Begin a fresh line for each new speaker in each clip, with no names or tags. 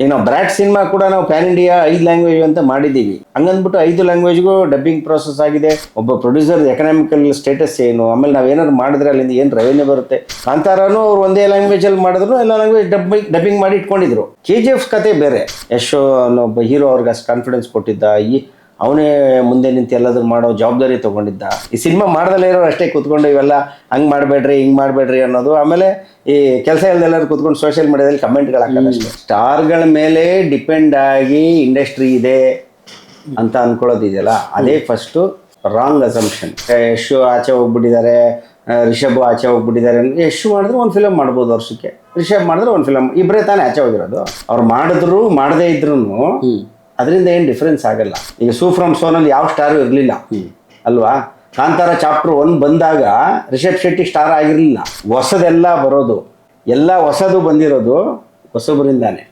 ಈಗ ನಾವು brought cinema ಕೂಡ ನಾವು ಪ್ಯಾನ್ ಇಂಡಿಯಾ ಐದು ಲ್ಯಾಂಗ್ವೇಜ್ ಅಂತ ಮಾಡಿದ್ದೀವಿ. ಹಂಗಂದ್ಬಿಟ್ಟು ಐದು ಲ್ಯಾಂಗ್ವೇಜ್ಗೂ ಡಬ್ಬಿಂಗ್ ಪ್ರೋಸೆಸ್ ಆಗಿದೆ. ಒಬ್ಬ ಪ್ರೊಡ್ಯೂಸರ್ ಎಕನಾಮಿಕಲ್ ಸ್ಟೇಟಸ್ ಏನು, ಆಮೇಲೆ ನಾವು ಏನಾದ್ರು ಮಾಡಿದ್ರೆ ಅಲ್ಲಿಂದ ಏನು ರೆವೆನ್ಯೂ ಬರುತ್ತೆ? ಕಾಂತಾರನು ಅವ್ರು ಒಂದೇ ಲ್ಯಾಂಗ್ವೇಜಲ್ಲಿ ಮಾಡಿದ್ರು, ಎಲ್ಲ ಲ್ಯಾಂಗ್ವೇಜ್ ಡಬ್ಬಿಂಗ್ ಡಬ್ಬಿಂಗ್ ಮಾಡಿ ಇಟ್ಕೊಂಡಿದ್ರು. ಕೆ ಜಿ ಎಫ್ ಕತೆ ಬೇರೆ. ಯಶೋ ಅನ್ನೋ ಒಬ್ಬ ಹೀರೋ ಅವ್ರಿಗೆ ಅಷ್ಟು ಕಾನ್ಫಿಡೆನ್ಸ್ ಕೊಟ್ಟಿದ್ದ, ಈ ಅವನೇ ಮುಂದೆ ನಿಂತು ಎಲ್ಲಾದರೂ ಮಾಡೋ ಜವಾಬ್ದಾರಿ ತೊಗೊಂಡಿದ್ದ. ಈ ಸಿನಿಮಾ ಮಾಡ್ದಲ್ಲೇ ಇರೋ ಅಷ್ಟೇ ಕೂತ್ಕೊಂಡು ಇವೆಲ್ಲ ಹಂಗ್ ಮಾಡಬೇಡ್ರಿ ಹಿಂಗೆ ಮಾಡಬೇಡ್ರಿ ಅನ್ನೋದು. ಆಮೇಲೆ ಈ ಕೆಲಸ ಇಲ್ದೆಲ್ಲರೂ ಕೂತ್ಕೊಂಡು ಸೋಷಿಯಲ್ ಮೀಡಿಯಾದಲ್ಲಿ ಕಮೆಂಟ್ಗಳು ಹಾಕೋದಷ್ಟೇ ಸ್ಟಾರ್ಗಳ ಮೇಲೆ ಡಿಪೆಂಡ್ ಆಗಿ ಇಂಡಸ್ಟ್ರಿ ಇದೆ ಅಂತ ಅನ್ಕೊಳ್ಳೋದಿದೆಯಲ್ಲ ಅದೇ ಫಸ್ಟು ರಾಂಗ್ ಅಸಂಪ್ಷನ್ ಯಶು ಆಚೆ ಹೋಗ್ಬಿಟ್ಟಿದ್ದಾರೆ ರಿಷಬ್ ಆಚೆ ಹೋಗ್ಬಿಟ್ಟಿದ್ದಾರೆ. ಯಶ್ ಯಶು ಮಾಡಿದ್ರೆ ಒಂದು ಫಿಲಮ್ ಮಾಡ್ಬೋದು ವರ್ಷಕ್ಕೆ. ರಿಷಬ್ ಮಾಡಿದ್ರೆ ಒಂದು ಫಿಲಮ್ ಇಬ್ಬರೇ ತಾನೇ ಆಚೆ ಹೋಗಿರೋದು. ಅವ್ರು ಮಾಡಿದ್ರು ಮಾಡದೇ ಇದ್ರು ಅದರಿಂದ ಏನು ಡಿಫ್ರೆನ್ಸ್ ಆಗಲ್ಲ. ಈಗ ಸೂ ಫ್ರಮ್ ಸೋನಲ್ಲಿ ಯಾವ ಸ್ಟಾರು ಇರಲಿಲ್ಲ. ಅಲ್ವಾ? ಕಾಂತಾರ ಚಾಪ್ಟರ್ ಒನ್ ಬಂದಾಗ ರಿಷಬ್ ಶೆಟ್ಟಿ ಸ್ಟಾರ್ ಆಗಿರಲಿಲ್ಲ. ಹೊಸದೆಲ್ಲ ಬರೋದು. ಎಲ್ಲ ಹೊಸದು ಬಂದಿರೋದು ಹೊಸಬರಿಂದಾನೆ.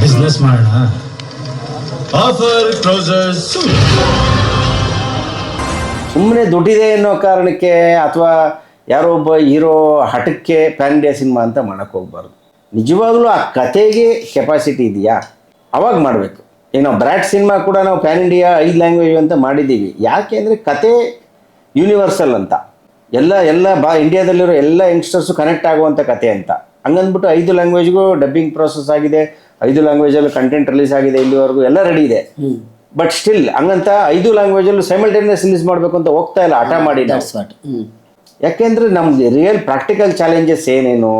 ಬಿಸ್ನೆಸ್ ಮಾಡೋಣ. ಆಫರ್
ಸುಮ್ಮನೆ ದುಡ್ಡಿದೆ ಅನ್ನೋ ಕಾರಣಕ್ಕೆ ಅಥವಾ ಯಾರೋ ಒಬ್ಬ ಹೀರೋ ಹಠಕ್ಕೆ ಪ್ಯಾನ್ ಇಂಡಿಯಾ ಸಿನಿಮಾ ಅಂತ ಮಾಡಕ್ಕೆ ಹೋಗ್ಬಾರ್ದು. ನಿಜವಾಗ್ಲೂ ಆ ಕತೆಗೆ ಕೆಪಾಸಿಟಿ ಇದೆಯಾ? ಅವಾಗ ಮಾಡಬೇಕು. ಈಗ ನಾವು ಬ್ರ್ಯಾಟ್ ಸಿನಿಮಾ ಕೂಡ ನಾವು ಪ್ಯಾನ್ ಇಂಡಿಯಾ ಐದು ಲ್ಯಾಂಗ್ವೇಜ್ ಅಂತ ಮಾಡಿದ್ದೀವಿ. ಯಾಕೆ ಅಂದರೆ ಕತೆ ಯೂನಿವರ್ಸಲ್ ಅಂತ. ಎಲ್ಲ ಎಲ್ಲ ಬಾ ಇಂಡಿಯಾದಲ್ಲಿರೋ ಎಲ್ಲ ಯಂಗ್ಸ್ಟರ್ಸು ಕನೆಕ್ಟ್ ಆಗುವಂಥ ಕತೆ ಅಂತ. ಹಂಗಂದ್ಬಿಟ್ಟು ಐದು ಲ್ಯಾಂಗ್ವೇಜ್ಗೂ ಡಬ್ಬಿಂಗ್ ಪ್ರೋಸೆಸ್ ಆಗಿದೆ. ಐದು ಲ್ಯಾಂಗ್ವೇಜಲ್ಲಿ ಕಂಟೆಂಟ್ ರಿಲೀಸ್ ಆಗಿದೆ ಇಲ್ಲಿವರೆಗೂ. ಎಲ್ಲ ರೆಡಿ ಇದೆ. ಬಟ್ ಸ್ಟಿಲ್ ಹಂಗಂತ ಐದು ಲ್ಯಾಂಗ್ವೇಜಲ್ಲೂ ಸೈಮಲ್ಟೇನಿಯಸ್ ರಿಲೀಸ್ ಮಾಡಬೇಕು ಅಂತ ಹೋಗ್ತಾ ಇಲ್ಲ. ಹಠ ಮಾಡಿ
ನಮ್ದು
ಯಾಕೆಂದ್ರೆ ನಮ್ಗೆ ರಿಯಲ್ ಪ್ರಾಕ್ಟಿಕಲ್ ಚಾಲೆಂಜಸ್ ಏನೇನು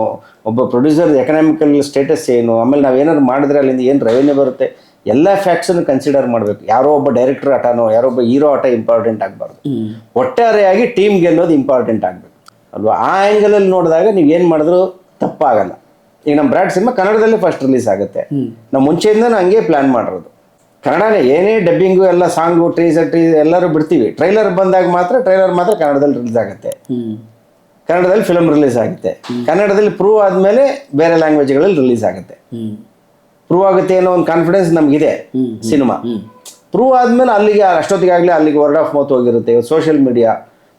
ಒಬ್ಬ ಪ್ರೊಡ್ಯೂಸರ್ ಎಕನಾಮಿಕಲ್ ಸ್ಟೇಟಸ್ ಏನು ಆಮೇಲೆ ನಾವು ಏನಾದ್ರು ಮಾಡಿದ್ರೆ ಅಲ್ಲಿಂದ ಏನು ರೆವೆನ್ಯೂ ಬರುತ್ತೆ ಎಲ್ಲ ಫ್ಯಾಕ್ಟ್ಸನ್ನು ಕನ್ಸಿಡರ್ ಮಾಡಬೇಕು. ಯಾರೋ ಒಬ್ಬ ಡೈರೆಕ್ಟರ್ ಆಟನೋ ಯಾರೋ ಒಬ್ಬ ಹೀರೋ ಆಟ ಇಂಪಾರ್ಟೆಂಟ್ ಆಗಬಾರ್ದು. ಒಟ್ಟಾರೆಯಾಗಿ ಟೀಮ್ ಗೆಲ್ಲೋದು ಇಂಪಾರ್ಟೆಂಟ್ ಆಗಬೇಕು. ಅಲ್ವಾ? ಆ ಆ್ಯಂಗಲಲ್ಲಿ ನೋಡಿದಾಗ ನೀವು ಏನು ಮಾಡಿದ್ರು ತಪ್ಪಾಗಲ್ಲ. ಈಗ ನಮ್ಮ ಬ್ರಾಡ್ ಸಿನಿಮಾ ಕನ್ನಡದಲ್ಲೇ ಫಸ್ಟ್ ರಿಲೀಸ್ ಆಗುತ್ತೆ. ನಾವು ಮುಂಚೆಯಿಂದ ಹಂಗೆ ಪ್ಲ್ಯಾನ್ ಮಾಡಿರೋದು. ಕನ್ನಡನೇ ಏನೇ ಡಬ್ಬಿಂಗು ಎಲ್ಲ ಸಾಂಗು ಟ್ರೀಸರ್ ಟ್ರೀ ಎಲ್ಲರೂ ಬಿಡ್ತೀವಿ. ಟ್ರೈಲರ್ ಬಂದಾಗ ಮಾತ್ರ ಟ್ರೈಲರ್ ಮಾತ್ರ ಕನ್ನಡದಲ್ಲಿ ರಿಲೀಸ್ ಆಗುತ್ತೆ. ಕನ್ನಡದಲ್ಲಿ ಫಿಲಮ್ ರಿಲೀಸ್ ಆಗುತ್ತೆ. ಕನ್ನಡದಲ್ಲಿ ಪ್ರೂವ್ ಆದಮೇಲೆ ಬೇರೆ ಲ್ಯಾಂಗ್ವೇಜ್ಗಳಲ್ಲಿ ರಿಲೀಸ್ ಆಗುತ್ತೆ. ಪ್ರೂವ್ ಆಗುತ್ತೆ ಅನ್ನೋ ಒಂದು ಕಾನ್ಫಿಡೆನ್ಸ್ ನಮಗಿದೆ ಸಿನಿಮಾ. ಪ್ರೂವ್ ಆದಮೇಲೆ ಅಲ್ಲಿಗೆ ಅಷ್ಟೊತ್ತಿಗಾಗಲೇ ಅಲ್ಲಿಗೆ ವರ್ಡ್ ಆಫ್ ಮೌತ್ ಹೋಗಿರುತ್ತೆ. ಸೋಷಿಯಲ್ ಮೀಡಿಯಾ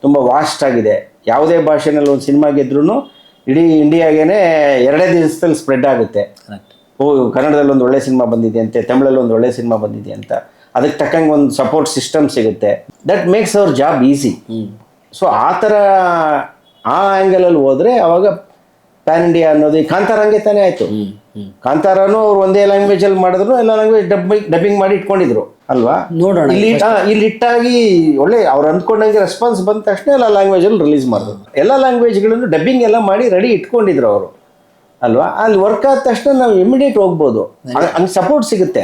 ತುಂಬ ವಾಸ್ಟ್ ಆಗಿದೆ. ಯಾವುದೇ ಭಾಷೆನಲ್ಲಿ ಒಂದು ಸಿನಿಮಾ ಗೆದ್ರೂ ಇಡೀ ಇಂಡಿಯಾಗೇನೆ ಎರಡೇ ದಿವಸದಲ್ಲಿ ಸ್ಪ್ರೆಡ್ ಆಗುತ್ತೆ. ಓ ಕನ್ನಡದಲ್ಲಿ ಒಂದು ಒಳ್ಳೆ ಸಿನಿಮಾ ಬಂದಿದೆ ಅಂತೆ ತಮಿಳಲ್ಲಿ ಒಂದು ಒಳ್ಳೆ ಸಿನಿಮಾ ಬಂದಿದೆ ಅಂತ. ಅದಕ್ಕೆ ತಕ್ಕಂಗೆ ಒಂದು ಸಪೋರ್ಟ್ ಸಿಸ್ಟಮ್ ಸಿಗುತ್ತೆ. ದಟ್ ಮೇಕ್ಸ್ ಅವ್ರ ಜಾಬ್ ಈಸಿ ಸೊ ಆ ಥರ ಆ ಆ್ಯಂಗಲಲ್ಲಿ ಹೋದರೆ ಅವಾಗ ಪ್ಯಾನ್ ಇಂಡಿಯಾ ಅನ್ನೋದು ಈ ಕಾಂತಾರ ಹಂಗೆ ತಾನೇ ಆಯಿತು. ಕಾಂತಾರನು ಅವ್ರು ಒಂದೇ ಲ್ಯಾಂಗ್ವೇಜಲ್ಲಿ ಮಾಡಿದ್ರು ಎಲ್ಲ ಲ್ಯಾಂಗ್ವೇಜ್ ಡಬ್ಬಿಂಗ್ ಡಬ್ಬಿಂಗ್ ಮಾಡಿ ಇಟ್ಕೊಂಡಿದ್ರು ಅಲ್ವಾ?
ನೋಡೋಣ
ಇಲ್ಲಿ ಇಲ್ಲಿ ಇಟ್ಟಾಗಿ ಒಳ್ಳೆ ಅವ್ರು ಅಂದ್ಕೊಂಡಂಗೆ ರೆಸ್ಪಾನ್ಸ್ ಬಂದ ತಕ್ಷಣ ಎಲ್ಲ ಲ್ಯಾಂಗ್ವೇಜಲ್ಲಿ ರಿಲೀಸ್ ಮಾಡಿದ್ರು ಎಲ್ಲ ಲ್ಯಾಂಗ್ವೇಜ್ಗಳನ್ನು ಡಬ್ಬಿಂಗ್ ಎಲ್ಲ ಮಾಡಿ ರೆಡಿ ಇಟ್ಕೊಂಡಿದ್ರು ಅವರು. ಅಲ್ವಾ? ಅಲ್ಲಿ ವರ್ಕ್ ಆದ ತಕ್ಷಣ ನಾವು ಇಮಿಡಿಯೇಟ್ ಹೋಗ್ಬೋದು. ಹಂಗೆ ಸಪೋರ್ಟ್ ಸಿಗುತ್ತೆ.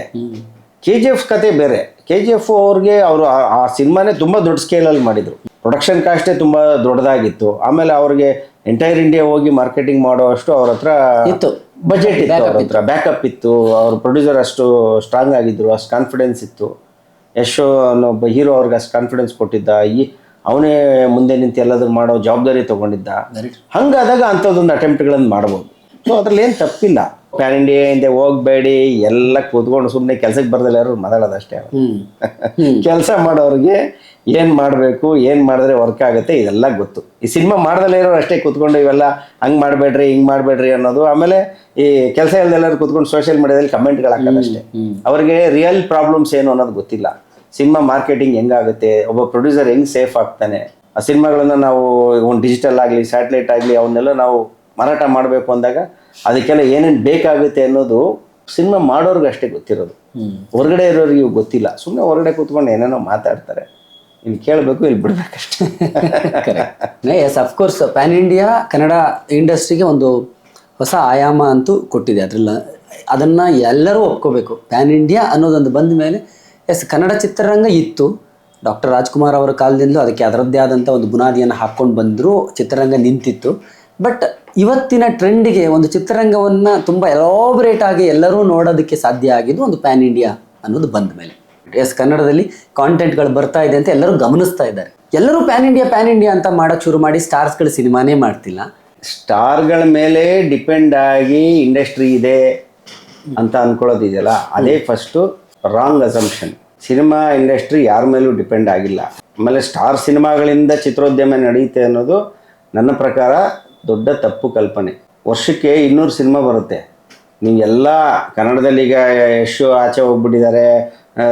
ಕೆ ಜಿ ಎಫ್ ಕತೆ ಬೇರೆ. ಕೆ ಜಿ ಎಫ್ ಅವ್ರಿಗೆ ಅವರು ಆ ಸಿನಿಮಾನೇ ತುಂಬ ದೊಡ್ಡ ಸ್ಕೇಲಲ್ಲಿ ಮಾಡಿದರು. ಪ್ರೊಡಕ್ಷನ್ ಕಾಸ್ಟೇ ತುಂಬ ದೊಡ್ಡದಾಗಿತ್ತು. ಆಮೇಲೆ ಅವ್ರಿಗೆ ಎಂಟೈರ್ ಇಂಡಿಯಾ ಹೋಗಿ ಮಾರ್ಕೆಟಿಂಗ್ ಮಾಡೋ ಅಷ್ಟು ಅವ್ರ ಹತ್ರ
ಇತ್ತು.
ಬಜೆಟ್ ಇತ್ತು ಅವ್ರ ಹತ್ರ. ಬ್ಯಾಕಪ್ ಇತ್ತು. ಅವ್ರ ಪ್ರೊಡ್ಯೂಸರ್ ಅಷ್ಟು ಸ್ಟ್ರಾಂಗ್ ಆಗಿದ್ರು. ಅಷ್ಟು ಕಾನ್ಫಿಡೆನ್ಸ್ ಇತ್ತು. ಯಶೋ ಅನ್ನೋ ಒಬ್ಬ ಹೀರೋ ಅವ್ರಿಗೆ ಅಷ್ಟು ಕಾನ್ಫಿಡೆನ್ಸ್ ಕೊಟ್ಟಿದ್ದ. ಈ ಅವನೇ ಮುಂದೆ ನಿಂತು ಎಲ್ಲಾದ್ರೂ ಮಾಡೋ ಜವಾಬ್ದಾರಿ ತಗೊಂಡಿದ್ದ. ಹಂಗಾದಾಗ ಅಂಥದ್ದೊಂದು ಅಟೆಂಪ್ಟ್ಗಳನ್ನು ಮಾಡ್ಬೋದು. ಸೊ ಅದ್ರಲ್ಲಿ ಏನು ತಪ್ಪಿಲ್ಲ. ಪ್ಯಾನ್ ಇಂಡಿಯಾ ಹಿಂದೆ ಹೋಗ್ಬೇಡಿ ಎಲ್ಲ ಕೂತ್ಕೊಂಡು ಸುಮ್ಮನೆ ಕೆಲಸಕ್ಕೆ ಬರ್ದಲ್ಲ ಯಾರು ಮಾತಾಡೋದು ಅಷ್ಟೇ
ಹ್ಮ್.
ಕೆಲಸ ಮಾಡೋರಿಗೆ ಏನು ಮಾಡಬೇಕು ಏನು ಮಾಡಿದ್ರೆ ವರ್ಕ್ ಆಗುತ್ತೆ ಇದೆಲ್ಲ ಗೊತ್ತು. ಈ ಸಿನಿಮಾ ಮಾಡ್ದಲ್ಲೇ ಇರೋರು ಅಷ್ಟೇ ಕೂತ್ಕೊಂಡು ಇವೆಲ್ಲ ಹಂಗೆ ಮಾಡಬೇಡ್ರಿ ಹಿಂಗೆ ಮಾಡಬೇಡ್ರಿ ಅನ್ನೋದು ಆಮೇಲೆ ಈ ಕೆಲಸ ಇಲ್ದೆಲ್ಲರೂ ಕೂತ್ಕೊಂಡು ಸೋಷಿಯಲ್ ಮೀಡಿಯಾದಲ್ಲಿ ಕಮೆಂಟ್ಗಳು ಹಾಕೋದಷ್ಟೇ ಅವ್ರಿಗೆ ರಿಯಲ್ ಪ್ರಾಬ್ಲಮ್ಸ್ ಏನು ಅನ್ನೋದು ಗೊತ್ತಿಲ್ಲ. ಸಿನಿಮಾ ಮಾರ್ಕೆಟಿಂಗ್ ಹೆಂಗಾಗುತ್ತೆ ಒಬ್ಬ ಪ್ರೊಡ್ಯೂಸರ್ ಹೆಂಗೆ ಸೇಫ್ ಆಗ್ತಾನೆ ಆ ಸಿನಿಮಾಗಳನ್ನು ನಾವು ಒಂದು ಡಿಜಿಟಲ್ ಆಗಲಿ ಸ್ಯಾಟಲೈಟ್ ಆಗಲಿ ಅವನ್ನೆಲ್ಲ ನಾವು ಮಾರಾಟ ಮಾಡಬೇಕು ಅಂದಾಗ ಅದಕ್ಕೆಲ್ಲ ಏನೇನು ಬೇಕಾಗುತ್ತೆ ಅನ್ನೋದು ಸಿನಿಮಾ ಮಾಡೋರ್ಗೆ ಅಷ್ಟೇ ಗೊತ್ತಿರೋದು. ಹೊರಗಡೆ ಇರೋರಿಗೆ ಗೊತ್ತಿಲ್ಲ. ಸುಮ್ಮನೆ ಹೊರಗಡೆ ಕೂತ್ಕೊಂಡು ಏನೇನೋ ಮಾತಾಡ್ತಾರೆ. ಇಲ್ಲಿ ಕೇಳಬೇಕು ಇಲ್ಲಿ ಬಿಡ್ಬೇಕಷ್ಟೇ.
Yes of course pan India Kannada ಇಂಡಸ್ಟ್ರಿಗೆ ಒಂದು ಹೊಸ ಆಯಾಮ ಅಂತೂ ಕೊಟ್ಟಿದೆ. ಅದ್ರಲ್ಲ ಅದನ್ನು ಎಲ್ಲರೂ ಒಪ್ಕೋಬೇಕು. ಪ್ಯಾನ್ ಇಂಡಿಯಾ ಅನ್ನೋದೊಂದು ಬಂದ ಮೇಲೆ ಎಸ್ ಕನ್ನಡ ಚಿತ್ರರಂಗ ಇತ್ತು. ಡಾಕ್ಟರ್ ರಾಜ್ಕುಮಾರ್ ಅವರ ಕಾಲದಿಂದಲೂ ಅದಕ್ಕೆ ಅದರದ್ದೇ ಆದಂಥ ಒಂದು ಬುನಾದಿಯನ್ನು ಹಾಕ್ಕೊಂಡು ಬಂದರೂ. ಚಿತ್ರರಂಗ ನಿಂತಿತ್ತು. ಬಟ್ ಇವತ್ತಿನ ಟ್ರೆಂಡಿಗೆ ಒಂದು ಚಿತ್ರರಂಗವನ್ನು ತುಂಬ ಎಲಾಬ್ರೇಟ್ ಆಗಿ ಎಲ್ಲರೂ ನೋಡೋದಕ್ಕೆ ಸಾಧ್ಯ ಆಗಿದ್ದು ಒಂದು ಪ್ಯಾನ್ ಇಂಡಿಯಾ ಅನ್ನೋದು ಬಂದ ಮೇಲೆ. ಎಸ್ ಕನ್ನಡದಲ್ಲಿ ಕಾಂಟೆಂಟ್ಗಳು ಬರ್ತಾ ಇದೆ ಅಂತ ಎಲ್ಲರೂ ಗಮನಿಸ್ತಾ ಇದ್ದಾರೆ. ಎಲ್ಲರೂ ಪ್ಯಾನ್ ಇಂಡಿಯಾ ಪ್ಯಾನ್ ಇಂಡಿಯಾ ಅಂತ ಮಾಡೋಕ್ಕೆ ಶುರು ಮಾಡಿ ಸ್ಟಾರ್ಸ್ಗಳು ಸಿನಿಮಾನೇ ಮಾಡ್ತಿಲ್ಲ.
ಸ್ಟಾರ್ಗಳ ಮೇಲೆ ಡಿಪೆಂಡ್ ಆಗಿ ಇಂಡಸ್ಟ್ರಿ ಇದೆ ಅಂತ ಅನ್ಕೊಳ್ಳೋದಿದೆಯಲ್ಲ ಅದೇ first wrong assumption cinema industry ಯಾರ ಮೇಲೂ ಡಿಪೆಂಡ್ ಆಗಿಲ್ಲ. ಆಮೇಲೆ ಸ್ಟಾರ್ ಸಿನಿಮಾಗಳಿಂದ ಚಿತ್ರೋದ್ಯಮ ನಡೆಯುತ್ತೆ ಅನ್ನೋದು ನನ್ನ ಪ್ರಕಾರ ದೊಡ್ಡ ತಪ್ಪು ಕಲ್ಪನೆ. ವರ್ಷಕ್ಕೆ ಇನ್ನೂರು ಸಿನಿಮಾ ಬರುತ್ತೆ. ನೀವು ಎಲ್ಲ ಕನ್ನಡದಲ್ಲಿ ಈಗ ಯಶು ಆಚೆ ಹೋಗ್ಬಿಟ್ಟಿದ್ದಾರೆ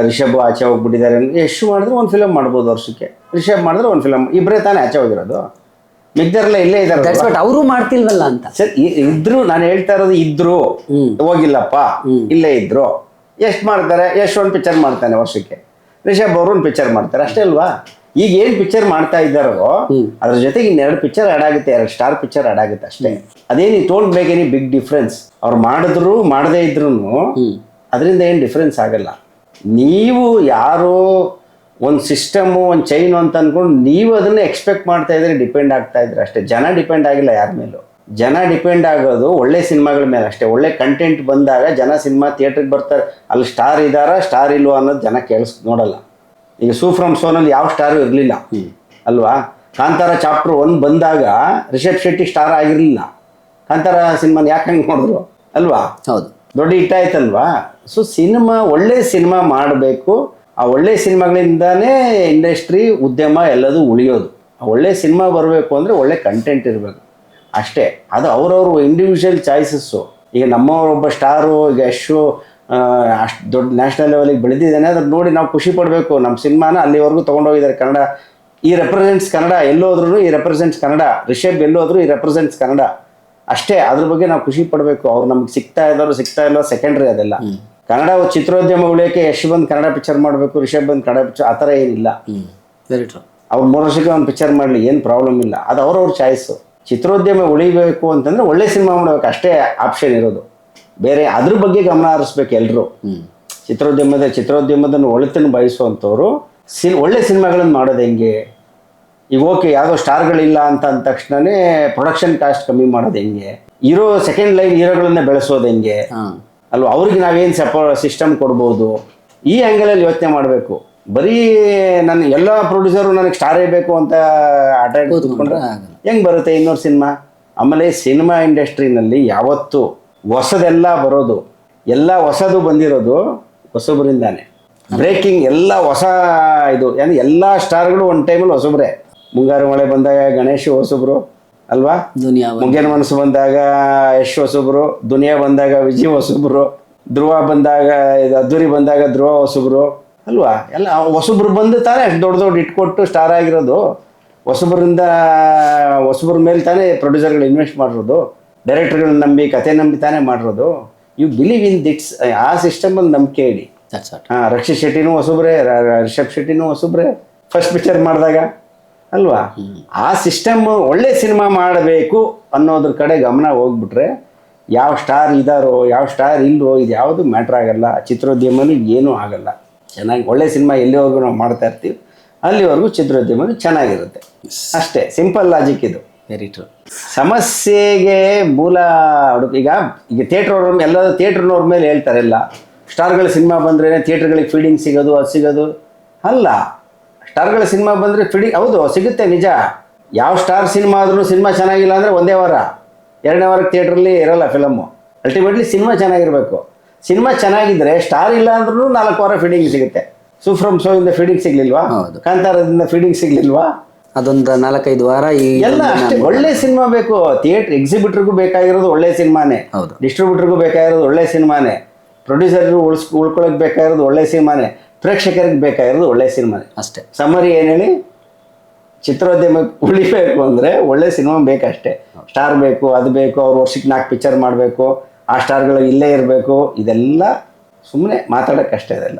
ರಿಷಬ್ ಆಚೆ ಹೋಗ್ಬಿಟ್ಟಿದ್ದಾರೆ. ಯಶು ಮಾಡಿದ್ರೆ ಒಂದು ಫಿಲಮ್ ಮಾಡ್ಬೋದು ವರ್ಷಕ್ಕೆ. ರಿಷಬ್ ಮಾಡಿದ್ರೆ ಒಂದು ಫಿಲಮ್ ಇಬ್ಬರೇ ತಾನೇ ಆಚೆ ಹೋಗಿರೋದು. ಮಿಗ್ದರೆಲ್ಲ ಇಲ್ಲೇ ಇದ್ದಾರೆ
ಬಟ್ ಅವರು ಮಾಡ್ತಿಲ್ವಲ್ಲ ಅಂತ.
ಸರ್ ಇದ್ರು ನಾನು ಹೇಳ್ತಾ ಇರೋದು ಇದ್ರು. ಹೋಗಿಲ್ಲಪ್ಪ. ಇಲ್ಲೇ ಇದ್ರು. ಎಷ್ಟು ಮಾಡ್ತಾರೆ. ಯಶ್ ಒಂದು ಪಿಕ್ಚರ್ ಮಾಡ್ತಾನೆ ವರ್ಷಕ್ಕೆ. ರಿಷಬ್ ಅವರು ಒಂದು ಪಿಕ್ಚರ್ ಮಾಡ್ತಾರೆ. ಅಷ್ಟೇ ಅಲ್ವಾ? ಈಗ ಏನ್ ಪಿಕ್ಚರ್ ಮಾಡ್ತಾ ಇದ್ದಾರೋ ಅದ್ರ ಜೊತೆಗೆ ಇನ್ನೆರಡು ಪಿಕ್ಚರ್ ಆಡ್ ಆಗುತ್ತೆ ಎರಡು ಸ್ಟಾರ್ ಪಿಕ್ಚರ್ ಆಡ್ ಆಗುತ್ತೆ ಅಷ್ಟೇ. ಅದೇನು told make any big difference ಅವ್ರು ಮಾಡಿದ್ರು ಮಾಡದೇ ಇದ್ರು ಅದರಿಂದ ಏನು ಡಿಫ್ರೆನ್ಸ್ ಆಗಲ್ಲ. ನೀವು ಯಾರು ಒಂದು ಸಿಸ್ಟಮು ಒಂದು ಚೈನು ಅಂತ ಅನ್ಕೊಂಡು ನೀವು ಅದನ್ನ ಎಕ್ಸ್ಪೆಕ್ಟ್ ಮಾಡ್ತಾ ಇದ್ರೆ ಡಿಪೆಂಡ್ ಆಗ್ತಾ ಇದ್ರೆ ಅಷ್ಟೇ. ಜನ ಡಿಪೆಂಡ್ ಆಗಿಲ್ಲ ಯಾರ ಮೇಲೂ. ಜನ ಡಿಪೆಂಡ್ ಆಗೋದು ಒಳ್ಳೆ ಸಿನಿಮಾಗಳ ಮೇಲೆ ಅಷ್ಟೇ. ಒಳ್ಳೆ ಕಂಟೆಂಟ್ ಬಂದಾಗ ಜನ ಸಿನಿಮಾ ಥಿಯೇಟ್ರಿಗೆ ಬರ್ತಾರೆ. ಅಲ್ಲಿ ಸ್ಟಾರ್ ಇದ್ದಾರಾ ಸ್ಟಾರ್ ಇಲ್ವಾ ಅನ್ನೋದು ಜನ ಕೇಳಿಸ್ ನೋಡಲ್ಲ. ಈಗ ಸೂ ಫ್ರಮ್ ಸೋನಲ್ಲಿ ಯಾವ ಸ್ಟಾರು ಇರಲಿಲ್ಲ. ಅಲ್ವಾ? ಕಾಂತಾರ ಚಾಪ್ಟರ್ ಒನ್ ಬಂದಾಗ ರಿಷಬ್ ಶೆಟ್ಟಿ ಸ್ಟಾರ್ ಆಗಿರಲಿಲ್ಲ. ಕಾಂತಾರ ಸಿನಿಮಾನ ಯಾಕೆ ಹಂಗೆ ಮಾಡಿದ್ರು ಅಲ್ವಾ?
ಹೌದು.
ದೊಡ್ಡ ಹಿಟ್ ಆಯ್ತಲ್ವಾ? ಸೊ ಸಿನಿಮಾ ಒಳ್ಳೆ ಸಿನಿಮಾ ಮಾಡಬೇಕು. ಆ ಒಳ್ಳೆ ಸಿನಿಮಾಗಳಿಂದಾನೇ ಇಂಡಸ್ಟ್ರಿ ಉದ್ಯಮ ಎಲ್ಲದೂ ಉಳಿಯೋದು. ಆ ಒಳ್ಳೆ ಸಿನಿಮಾ ಬರಬೇಕು ಅಂದರೆ ಒಳ್ಳೆ ಕಂಟೆಂಟ್ ಇರಬೇಕು. ಅಷ್ಟೇ. ಅದು ಅವ್ರವ್ರ ಇಂಡಿವಿಜುವಲ್ ಚಾಯ್ಸಸ್ಸು ಈಗ ನಮ್ಮವರೊಬ್ಬ ಸ್ಟಾರು ಈಗ ಯಶು ಅಷ್ಟು ದೊಡ್ಡ ನ್ಯಾಷನಲ್ ಲೆವೆಲಿಗೆ ಬೆಳೆದಿದ್ದಾನೆ. ಅದನ್ನು ನೋಡಿ ನಾವು ಖುಷಿ ಪಡಬೇಕು. ನಮ್ಮ ಸಿನಿಮಾನ ಅಲ್ಲಿವರೆಗೂ ತೊಗೊಂಡೋಗಿದ್ದಾರೆ ಕನ್ನಡ. ಈ ರೆಪ್ರೆಸೆಂಟ್ಸ್ ಕನ್ನಡ. ಎಲ್ಲೋದ್ರೂ ಈ ರೆಪ್ರೆಸೆಂಟ್ಸ್ ಕನ್ನಡ. ರಿಷಬ್ ಎಲ್ಲೋದ್ರು ಈ ರೆಪ್ರೆಸೆಂಟ್ಸ್ ಕನ್ನಡ. ಅಷ್ಟೇ. ಅದ್ರ ಬಗ್ಗೆ ನಾವು ಖುಷಿ ಪಡಬೇಕು. ಅವ್ರು ನಮ್ಗೆ ಸಿಗ್ತಾ ಇದ್ದಾರೋ ಸಿಗ್ತಾ ಇಲ್ಲ ಸೆಕೆಂಡ್ರಿ ಅದೆಲ್ಲ. ಕನ್ನಡ ಚಿತ್ರೋದ್ಯಮ ಉಳಿಯೋಕೆ ಯಶ್ ಬಂದು ಕನ್ನಡ ಪಿಕ್ಚರ್ ಮಾಡಬೇಕು. ರಿಷಬ್ ಬಂದು ಕನ್ನಡ ಪಿಕ್ಚರ್ ಆ ಥರ ಏನಿಲ್ಲ. ಅವ್ರು ಮೂರು ವರ್ಷಕ್ಕೆ ಒಂದು ಪಿಕ್ಚರ್ ಮಾಡಲಿ. ಏನು ಪ್ರಾಬ್ಲಮ್ ಇಲ್ಲ. ಅದು ಅವ್ರವ್ರ ಚಾಯ್ಸು ಚಿತ್ರೋದ್ಯಮ ಉಳಿಬೇಕು ಅಂತಂದ್ರೆ ಒಳ್ಳೆ ಸಿನಿಮಾ ಮಾಡ್ಬೇಕು. ಅಷ್ಟೇ ಆಪ್ಷನ್ ಇರೋದು. ಬೇರೆ ಅದ್ರ ಬಗ್ಗೆ ಗಮನ ಹರಿಸ್ಬೇಕು ಎಲ್ಲರೂ ಚಿತ್ರೋದ್ಯಮದ ಚಿತ್ರೋದ್ಯಮದ ಒಳಿತನ್ನು ಬಯಸುವಂಥವ್ರು ಸಿನ್ ಒಳ್ಳೆ ಸಿನಿಮಾಗಳನ್ನು ಮಾಡೋದು ಹೆಂಗೆ? ಈಗ ಓಕೆ ಯಾವುದೋ ಸ್ಟಾರ್ಗಳಿಲ್ಲ ಅಂತ ಅಂದ ತಕ್ಷಣನೇ ಪ್ರೊಡಕ್ಷನ್ ಕಾಸ್ಟ್ ಕಮ್ಮಿ ಮಾಡೋದು ಹೆಂಗೆ? ಇರೋ ಸೆಕೆಂಡ್ ಲೈನ್ ಹೀರೋಗಳನ್ನ ಬೆಳೆಸೋದು ಹೆಂಗೆ? ಅಲ್ವಾ? ಅವ್ರಿಗೆ ನಾವೇನು ಸಪೋ ಸಿಸ್ಟಮ್ ಕೊಡ್ಬೋದು? ಈ ಆ್ಯಂಗಲಲ್ಲಿ ಯೋಚನೆ ಮಾಡಬೇಕು. ಬರೀ ನನ್ನ ಎಲ್ಲ ಪ್ರೊಡ್ಯೂಸರು ನನಗೆ ಸ್ಟಾರೇ ಬೇಕು ಅಂತ ಆಟ ಕೂತ್ಕೊಂಡ್ರೆ. ಹೆಂಗೆ ಬರುತ್ತೆ ಇನ್ನೊಂದು ಸಿನಿಮಾ? ಆಮೇಲೆ ಸಿನಿಮಾ ಇಂಡಸ್ಟ್ರಿನಲ್ಲಿ ಯಾವತ್ತು ಹೊಸದೆಲ್ಲ ಬರೋದು ಎಲ್ಲ ಹೊಸದು ಬಂದಿರೋದು ಹೊಸಬರಿಂದಾನೆ. ಬ್ರೇಕಿಂಗ್ ಎಲ್ಲ ಹೊಸ ಇದು ಏನು ಎಲ್ಲ ಸ್ಟಾರ್ಗಳು ಒಂದು ಟೈಮಲ್ಲಿ ಹೊಸಬ್ರೆ. ಮುಂಗಾರು ಮಳೆ ಬಂದಾಗ ಗಣೇಶ್ ಹೊಸಬ್ರು ಅಲ್ವಾ?
ದುನಿಯಾ
ಮುಂಗೇನ ಮನಸ್ಸು ಬಂದಾಗ ಯಶ್ ಹೊಸಬ್ರು ದುನಿಯಾ ಬಂದಾಗ ವಿಜಯ್ ಹೊಸಬ್ರು ಧ್ರುವ ಬಂದಾಗ ಇದು ಅದ್ದೂರಿ ಬಂದಾಗ ಧ್ರುವ ಹೊಸಬ್ರು ಅಲ್ವಾ? ಎಲ್ಲ ಹೊಸಬ್ರು ಬಂದು ತಾನೇ ಅಷ್ಟು ದೊಡ್ಡ ದೊಡ್ಡ ಇಟ್ಕೊಟ್ಟು ಸ್ಟಾರ್ ಆಗಿರೋದು. ಹೊಸಬ್ರಿಂದ ಹೊಸಬ್ರ ಮೇಲೆ ತಾನೇ ಪ್ರೊಡ್ಯೂಸರ್ಗಳು ಇನ್ವೆಸ್ಟ್ ಮಾಡಿರೋದು. ಡೈರೆಕ್ಟರ್ಗಳನ್ನ ನಂಬಿ ಕತೆ ನಂಬಿ ತಾನೇ ಮಾಡಿರೋದು. ಯು ಬಿಲೀವ್ ಇನ್ ದಿಟ್ಸ್ ಆ ಸಿಸ್ಟಮಲ್ಲಿ ನಂಬಿಕೆ ಇಡಿ. ಹಾಂ ರಕ್ಷಿತ್ ಶೆಟ್ಟಿನೂ ಹೊಸಬ್ರೆ ರಿಷಬ್ ಶೆಟ್ಟಿನೂ ಹೊಸಬ್ರೆ. ಫಸ್ಟ್ ಪಿಕ್ಚರ್ ಮಾಡಿದಾಗ ಅಲ್ವಾ? ಆ ಸಿಸ್ಟಮ್ ಒಳ್ಳೆ ಸಿನಿಮಾ ಮಾಡಬೇಕು ಅನ್ನೋದ್ರ ಕಡೆ ಗಮನ ಹೋಗ್ಬಿಟ್ರೆ ಯಾವ ಸ್ಟಾರ್ ಇದ್ದಾರೋ ಯಾವ ಸ್ಟಾರ್ ಇಲ್ವೋ ಇದು ಯಾವುದು ಮ್ಯಾಟ್ರ್ ಆಗಲ್ಲ. ಚಿತ್ರೋದ್ಯಮನೂ ಏನೂ ಆಗಲ್ಲ. ಚೆನ್ನಾಗಿ ಒಳ್ಳೆ ಸಿನಿಮಾ ಎಲ್ಲಿವರೆಗೂ ನಾವು ಮಾಡ್ತಾ ಇರ್ತೀವಿ. ಅಲ್ಲಿವರೆಗೂ ಚಿತ್ರೋದ್ಯಮ ಚೆನ್ನಾಗಿರುತ್ತೆ. ಅಷ್ಟೇ ಸಿಂಪಲ್ ಲಾಜಿಕ್ ಇದು.
ವೆರಿ ಟ್ರೂ
ಸಮಸ್ಯೆಗೆ ಮೂಲ ಹುಡುಕ ಈಗ ಈಗ ಥಿಯೇಟ್ರ್ ಅವ್ರ ಎಲ್ಲ ಥಿಯೇಟ್ರ್ನವ್ರ ಮೇಲೆ ಹೇಳ್ತಾರೆ ಎಲ್ಲ. ಸ್ಟಾರ್ಗಳ ಸಿನಿಮಾ ಬಂದ್ರೆ ಥಿಯೇಟ್ರ್ಗಳಿಗೆ ಫೀಡಿಂಗ್ ಸಿಗೋದು ಅದು ಸಿಗೋದು. ಅಲ್ಲ ಸ್ಟಾರ್ಗಳ ಸಿನಿಮಾ ಬಂದರೆ ಫೀಡಿಂಗ್ ಹೌದು ಸಿಗುತ್ತೆ ನಿಜ. ಯಾವ ಸ್ಟಾರ್ ಸಿನಿಮಾ ಆದ್ರೂ ಸಿನಿಮಾ ಚೆನ್ನಾಗಿಲ್ಲ ಅಂದರೆ ಒಂದೇ ವಾರ. ಎರಡನೇ ವಾರಕ್ಕೆ ಥಿಯೇಟ್ರಲ್ಲಿ ಇರಲ್ಲ ಫಿಲಮ್ಮು ಅಲ್ಟಿಮೇಟ್ಲಿ ಸಿನಿಮಾ ಚೆನ್ನಾಗಿರಬೇಕು. ಸಿನಿಮಾ ಚೆನ್ನಾಗಿದ್ರೆ ಸ್ಟಾರ್ ಇಲ್ಲ ಅಂದ್ರೂ ನಾಲ್ಕು ವಾರ ಫೀಡಿಂಗ್ ಸಿಗುತ್ತೆ. ಸೂಫ್ರಮ್ ಇಂದ ಫೀಡಿಂಗ್ ಸಿಗ್ಲಿಲ್ವಾ. ಕಾಂತಾರದಿಂದ ಫೀಡಿಂಗ್ ಸಿಗ್ಲಿಲ್ವಾ?
ಅದೊಂದು ನಾಲ್ಕೈದು ವಾರ ಈ
ಎಲ್ಲ ಅಷ್ಟೇ ಒಳ್ಳೆ ಸಿನಿಮಾ ಬೇಕು. ಥಿಯೇಟರ್ ಎಕ್ಸಿಬಿಟರ್ಗೂ ಬೇಕಾಗಿರೋದು ಒಳ್ಳೆ ಸಿನಿಮಾನೇ.
ಹೌದು.
ಡಿಸ್ಟ್ರಿಬ್ಯೂಟರ್ಗೂ ಬೇಕಾಗಿರೋದು ಒಳ್ಳೆ ಸಿನಿಮಾನೇ. ಪ್ರೊಡ್ಯೂಸರ್ಗೂ ಉಳಿಸ್ ಉಳ್ಕೊಳ್ಳೋಕೆ ಬೇಕಾಗಿರೋದು ಒಳ್ಳೆ ಸಿನಿಮಾನೇ. ಪ್ರೇಕ್ಷಕರಿಗೆ ಬೇಕಾಗಿರೋದು ಒಳ್ಳೆ ಸಿನಿಮಾನೇ.
ಅಷ್ಟೇ.
ಸಮರಿ ಏನು ಹೇಳಿ? ಚಿತ್ರೋದ್ಯಮಕ್ಕೆ ಉಳಿಬೇಕು ಅಂದರೆ ಒಳ್ಳೆ ಸಿನಿಮಾ ಬೇಕಷ್ಟೇ. ಸ್ಟಾರ್ ಬೇಕು ಅದು ಬೇಕು ಅವ್ರು ವರ್ಷಕ್ಕೆ ನಾಲ್ಕು ಪಿಕ್ಚರ್ ಮಾಡಬೇಕು ಆ ಸ್ಟಾರ್ಗಳು ಇಲ್ಲೇ ಇರಬೇಕು. ಇದೆಲ್ಲ ಸುಮ್ಮನೆ ಮಾತಾಡೋಕ್ಕಷ್ಟೇ ಇದೆಲ್ಲ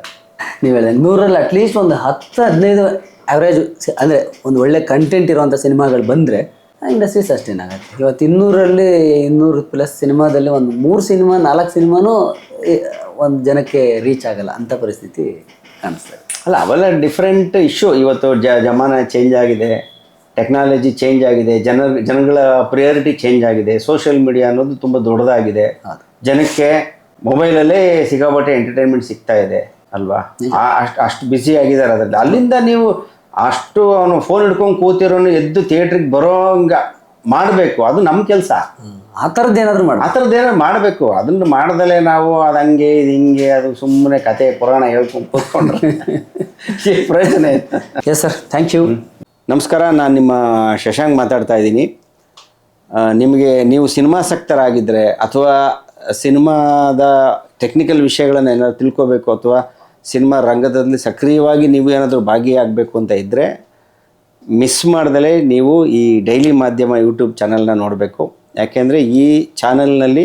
ನೀವು ಹೇಳಿದೆ ನೂರಲ್ಲಿ ಅಟ್ಲೀಸ್ಟ್ ಒಂದು ಹತ್ತು ಹದಿನೈದು ಆವ್ರೇಜ್ ಅಂದರೆ ಒಂದು ಒಳ್ಳೆ ಕಂಟೆಂಟ್ ಇರುವಂಥ ಸಿನಿಮಾಗಳು ಬಂದರೆ ಇಂಡಸ್ಟ್ರಿ ಸಸ್ಟೈನ್ ಆಗುತ್ತೆ. ಇವತ್ತು ಇನ್ನೂರಲ್ಲಿ ಇನ್ನೂರು ಪ್ಲಸ್ ಸಿನಿಮಾದಲ್ಲಿ ಒಂದು ಮೂರು ಸಿನಿಮಾ ನಾಲ್ಕು ಸಿನಿಮಾನೂ ಒಂದು ಜನಕ್ಕೆ ರೀಚ್ ಆಗಲ್ಲ ಅಂಥ ಪರಿಸ್ಥಿತಿ ಕಾಣಿಸ್ತದೆ
ಅಲ್ಲ ಅವೆಲ್ಲ ಡಿಫ್ರೆಂಟ್ ಇಶ್ಯೂ ಇವತ್ತು ಜ ಜಮಾನ ಚೇಂಜ್ ಆಗಿದೆ ಟೆಕ್ನಾಲಜಿ ಚೇಂಜ್ ಆಗಿದೆ ಜನ ಜನಗಳ ಪ್ರಿಯಾರಿಟಿ ಚೇಂಜ್ ಆಗಿದೆ ಸೋಷಿಯಲ್ ಮೀಡಿಯಾ ಅನ್ನೋದು ತುಂಬ ದೊಡ್ಡದಾಗಿದೆ. ಜನಕ್ಕೆ ಮೊಬೈಲಲ್ಲೇ ಸಿಗಾಬಟ್ಟೆ ಎಂಟರ್ಟೈನ್ಮೆಂಟ್ ಸಿಗ್ತಾ ಇದೆ. ಅಲ್ವಾ? ಅಷ್ಟು ಅಷ್ಟು ಬಿಸಿ ಆಗಿದ್ದಾರೆ ಅದರಲ್ಲಿ. ಅಲ್ಲಿಂದ ನೀವು ಅಷ್ಟು ಅವನು ಫೋನ್ ಹಿಡ್ಕೊಂಡು ಕೂತಿರೋನು ಎದ್ದು ಥಿಯೇಟ್ರಿಗೆ ಬರೋಂಗ ಮಾಡಬೇಕು. ಅದು ನಮ್ಮ ಕೆಲಸ.
ಆ ಥರದ್ದು ಏನಾದರೂ ಮಾಡಿ.
ಆ ಥರದ್ದು ಏನಾದ್ರು ಮಾಡಬೇಕು. ಅದನ್ನು ಮಾಡ್ದಲೇ ನಾವು ಅದು ಹಂಗೆ ಇದು ಹಿಂಗೆ ಅದು ಸುಮ್ಮನೆ ಕತೆ ಪುರಾಣ ಹೇಳ್ಕೊಂಡು ಕೂತ್ಕೊಂಡ್ರೆ ಪ್ರಯೋಜನ ಆಯ್ತು
ಎಸ್ ಸರ್ ಥ್ಯಾಂಕ್ ಯು
ನಮಸ್ಕಾರ ನಾನು ನಿಮ್ಮ ಶಶಾಂಕ್ ಮಾತಾಡ್ತಾ ಇದ್ದೀನಿ. ನಿಮಗೆ ನೀವು ಸಿನಿಮಾಸಕ್ತರಾಗಿದ್ದರೆ ಅಥವಾ ಸಿನಿಮಾದ ಟೆಕ್ನಿಕಲ್ ವಿಷಯಗಳನ್ನು ಏನಾದ್ರು ತಿಳ್ಕೋಬೇಕು ಅಥವಾ ಸಿನಿಮಾ ರಂಗದಲ್ಲಿ ಸಕ್ರಿಯವಾಗಿ ನೀವು ಏನಾದರೂ ಭಾಗಿಯಾಗಬೇಕು ಅಂತ ಇದ್ದರೆ ಮಿಸ್ ಮಾಡ್ದಲೇ ನೀವು ಈ ಡೈಲಿ ಮಾಧ್ಯಮ ಯೂಟ್ಯೂಬ್ ಚಾನಲ್ನ ನೋಡಬೇಕು. ಯಾಕೆಂದರೆ ಈ ಚಾನಲ್ನಲ್ಲಿ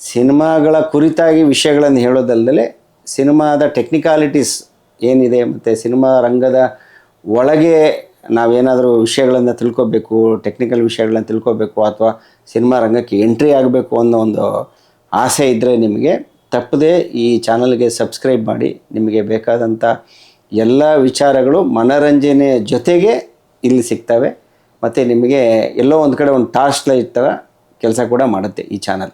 ಸಿನಿಮಾಗಳ ಕುರಿತಾಗಿ ವಿಷಯಗಳನ್ನು ಹೇಳೋದಲ್ಲದೆ ಸಿನಿಮಾದ ಟೆಕ್ನಿಕಾಲಿಟೀಸ್ ಏನಿದೆ ಮತ್ತು ಸಿನಿಮಾ ರಂಗದ ಒಳಗೆ ನಾವೇನಾದರೂ ವಿಷಯಗಳನ್ನು ತಿಳ್ಕೊಬೇಕು ಟೆಕ್ನಿಕಲ್ ವಿಷಯಗಳನ್ನ ತಿಳ್ಕೊಬೇಕು ಅಥವಾ ಸಿನಿಮಾ ರಂಗಕ್ಕೆ ಎಂಟ್ರಿ ಆಗಬೇಕು ಅನ್ನೋ ಒಂದು ಆಸೆ ಇದ್ದರೆ ನಿಮಗೆ ತಪ್ಪದೆ ಈ ಚಾನಲ್ಗೆ ಸಬ್ಸ್ಕ್ರೈಬ್ ಮಾಡಿ. ನಿಮಗೆ ಬೇಕಾದಂಥ ಎಲ್ಲ ವಿಚಾರಗಳು ಮನರಂಜನೆ ಜೊತೆಗೆ ಇಲ್ಲಿ ಸಿಗ್ತವೆ. ಮತ್ತು ನಿಮಗೆ ಎಲ್ಲೋ ಒಂದು ಕಡೆ ಒಂದು ಟಾರ್ಚ್ ಲೈಟ್ ಥರ ಕೆಲಸ ಕೂಡ ಮಾಡುತ್ತೆ ಈ ಚಾನಲ್.